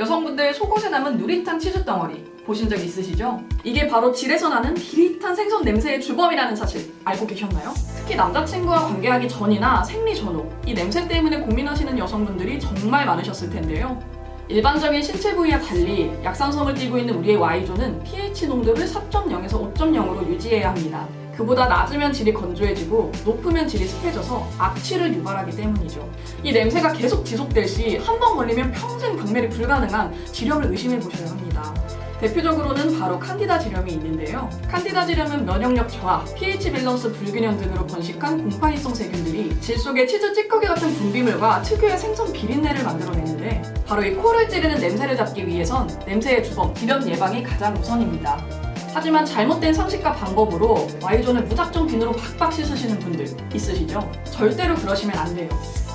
여성분들 속옷에 남은 누릿한 치즈 덩어리 보신 적 있으시죠? 이게 바로 질에서 나는 비릿한 생선 냄새의 주범이라는 사실 알고 계셨나요? 특히 남자친구와 관계하기 전이나 생리 전후 이 냄새 때문에 고민하시는 여성분들이 정말 많으셨을 텐데요. 일반적인 신체 부위와 달리 약산성을 띠고 있는 우리의 Y존은 pH 농도를 4.0에서 5.0으로 유지해야 합니다. 그보다 낮으면 질이 건조해지고 높으면 질이 습해져서 악취를 유발하기 때문이죠. 이 냄새가 계속 지속될 시 한 번 걸리면 평생 박멸이 불가능한 질염을 의심해 보셔야 합니다. 대표적으로는 바로 칸디다 질염이 있는데요. 칸디다 질염은 면역력 저하, pH 밸런스 불균형 등으로 번식한 곰팡이성 세균들이 질 속에 치즈 찌꺼기 같은 분비물과 특유의 생선 비린내를 만들어내는데 바로 이 코를 찌르는 냄새를 잡기 위해선 냄새의 주범, 질염 예방이 가장 우선입니다. 하지만 잘못된 상식과 방법으로 Y존을 무작정 비누로 박박 씻으시는 분들 있으시죠? 절대로 그러시면 안 돼요.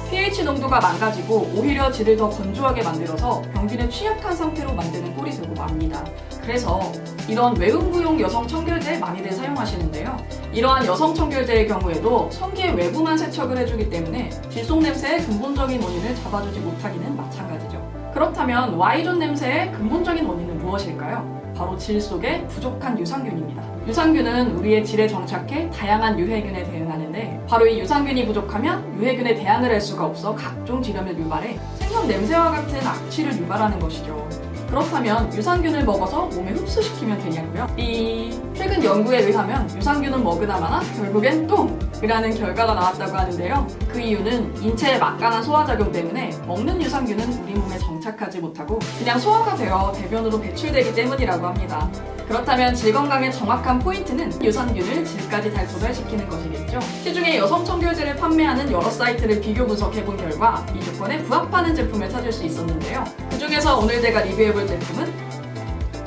pH 농도가 망가지고 오히려 질을 더 건조하게 만들어서 병균에 취약한 상태로 만드는 꼴이 되고 맙니다. 그래서 이런 외음부용 여성 청결제 많이들 사용하시는데요. 이러한 여성 청결제의 경우에도 성기의 외부만 세척을 해주기 때문에 질속 냄새의 근본적인 원인을 잡아주지 못하기는 마찬가지죠. 그렇다면 Y존 냄새의 근본적인 원인은 무엇일까요? 바로 질 속에 부족한 유산균입니다. 유산균은 우리의 질에 정착해 다양한 유해균에 대응하는데 바로 이 유산균이 부족하면 유해균에 대항을 할 수가 없어 각종 질염을 유발해 생선 냄새와 같은 악취를 유발하는 것이죠. 그렇다면 유산균을 먹어서 몸에 흡수시키면 되냐고요? 이 최근 연구에 의하면 유산균은 먹으나마나 결국엔 똥이라는 결과가 나왔다고 하는데요. 그 이유는 인체의 막강한 소화작용 때문에 먹는 유산균은 우리 몸에 정착하지 못하고 그냥 소화가 되어 대변으로 배출되기 때문이라고 합니다. 그렇다면 질 건강의 정확한 포인트는 유산균을 질까지 잘 조달시키는 것이겠죠. 시중에 여성 청결제를 판매하는 여러 사이트를 비교 분석해 본 결과 이 조건에 부합하는 제품을 찾을 수 있었는데요. 그 중에서 오늘 제가 리뷰해 볼 제품은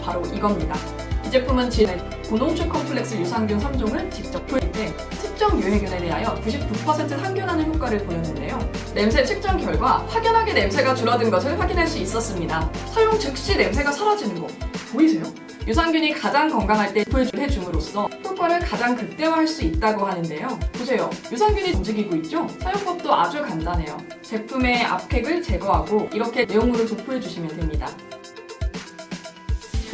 바로 이겁니다. 이 제품은 질의 고농축 컴플렉스 유산균 3종을 직접 투입해 특정 유해균에 대하여 99% 항균하는 효과를 보였는데요. 냄새 측정 결과 확연하게 냄새가 줄어든 것을 확인할 수 있었습니다. 사용 즉시 냄새가 사라지는 거 보이세요? 유산균이 가장 건강할 때 풀해 줌으로써 효과를 가장 극대화할 수 있다고 하는데요. 보세요. 유산균이 움직이고 있죠? 사용법도 아주 간단해요. 제품의 앞획을 제거하고 이렇게 내용물을 도포해 주시면 됩니다.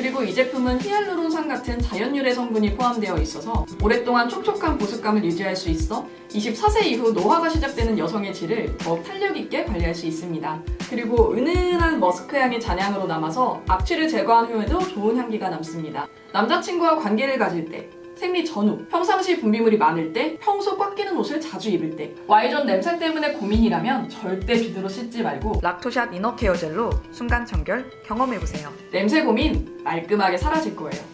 그리고 이 제품은 히알루론산 같은 자연 유래 성분이 포함되어 있어서 오랫동안 촉촉한 보습감을 유지할 수 있어 24세 이후 노화가 시작되는 여성의 질을 더욱 탄력 있게 관리할 수 있습니다. 그리고 은은한 머스크 향이 잔향으로 남아서 악취를 제거한 후에도 좋은 향기가 남습니다. 남자친구와 관계를 가질 때 생리 전후, 평상시 분비물이 많을 때, 평소 꽉 끼는 옷을 자주 입을 때, Y존 냄새 때문에 고민이라면 절대 비누로 씻지 말고 락토샵 이너케어 젤로 순간 청결 경험해보세요. 냄새 고민 말끔하게 사라질 거예요.